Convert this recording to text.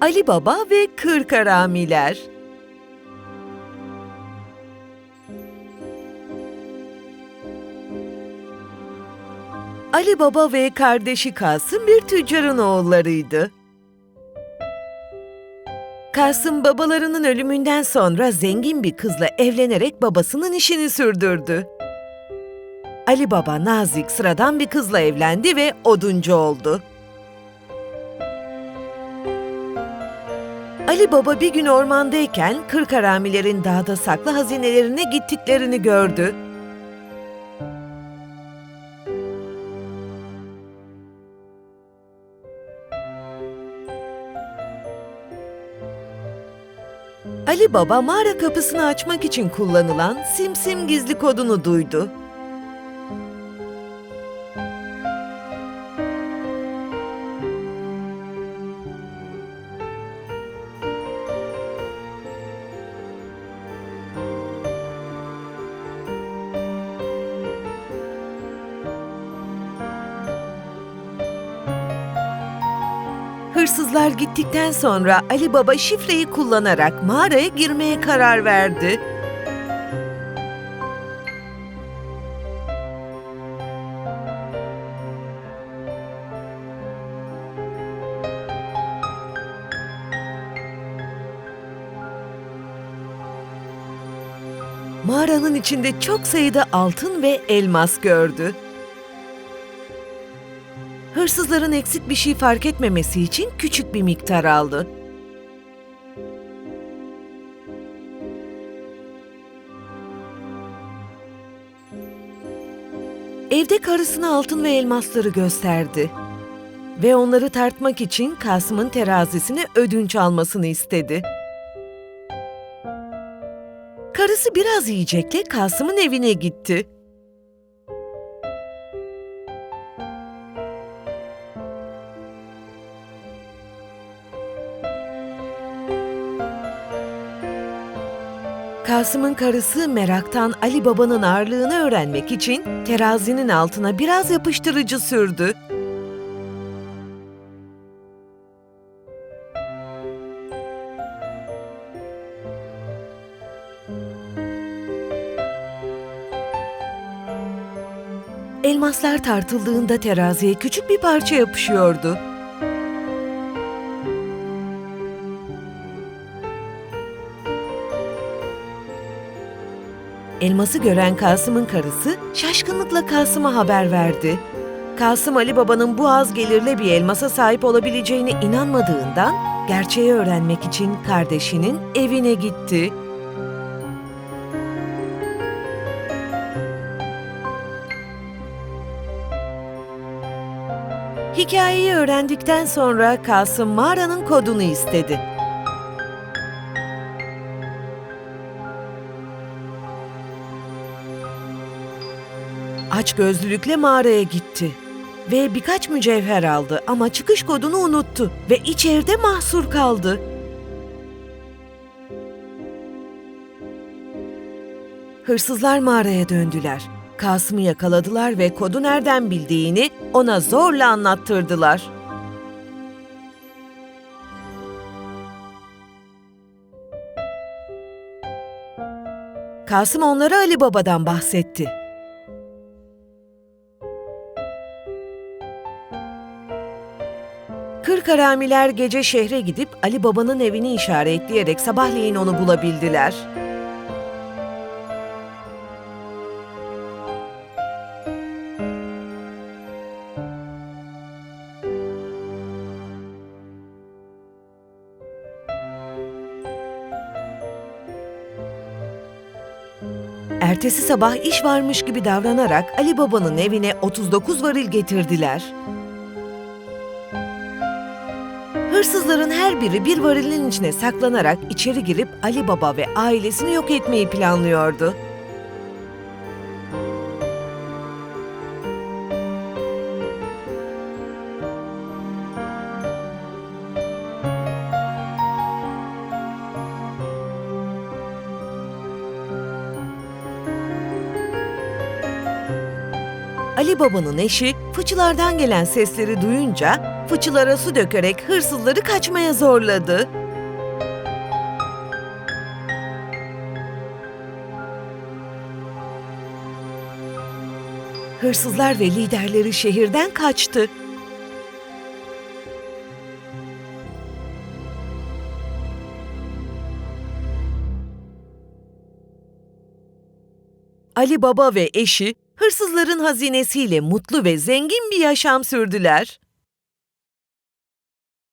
Ali Baba ve Kırk Haramiler Ali Baba ve kardeşi Kasım bir tüccarın oğullarıydı. Kasım babalarının ölümünden sonra zengin bir kızla evlenerek babasının işini sürdürdü. Ali Baba nazik, sıradan bir kızla evlendi ve oduncu oldu. Ali Baba bir gün ormandayken kırk haramilerin dağda saklı hazinelerine gittiklerini gördü. Ali Baba mağara kapısını açmak için kullanılan simsim gizli kodunu duydu. Hırsızlar gittikten sonra Ali Baba şifreyi kullanarak mağaraya girmeye karar verdi. Mağaranın içinde çok sayıda altın ve elmas gördü. Hırsızların eksik bir şey fark etmemesi için küçük bir miktar aldı. Evde karısına altın ve elmasları gösterdi. Ve onları tartmak için Kasım'ın terazisine ödünç almasını istedi. Karısı biraz yiyecekle Kasım'ın evine gitti. Kasım'ın karısı meraktan Ali Baba'nın ağırlığını öğrenmek için terazinin altına biraz yapıştırıcı sürdü. Elmaslar tartıldığında teraziye küçük bir parça yapışıyordu. Elması gören Kasım'ın karısı şaşkınlıkla Kasım'a haber verdi. Kasım Ali Baba'nın bu az gelirle bir elmasa sahip olabileceğine inanmadığından gerçeği öğrenmek için kardeşinin evine gitti. Hikayeyi öğrendikten sonra Kasım mağaranın kodunu istedi. Aç gözlülükle mağaraya gitti ve birkaç mücevher aldı ama çıkış kodunu unuttu ve içeride mahsur kaldı. Hırsızlar mağaraya döndüler. Kasım'ı yakaladılar ve kodu nereden bildiğini ona zorla anlattırdılar. Kasım onlara Ali Baba'dan bahsetti. Kırk haramiler gece şehre gidip Ali Baba'nın evini işaretleyerek sabahleyin onu bulabildiler. Ertesi sabah iş varmış gibi davranarak Ali Baba'nın evine 39 varil getirdiler. Hırsızların her biri bir varilin içine saklanarak içeri girip Ali Baba ve ailesini yok etmeyi planlıyordu. Ali Baba'nın eşi fıçılardan gelen sesleri duyunca fıçılara su dökerek hırsızları kaçmaya zorladı. Hırsızlar ve liderleri şehirden kaçtı. Ali Baba ve eşi hırsızların hazinesiyle mutlu ve zengin bir yaşam sürdüler.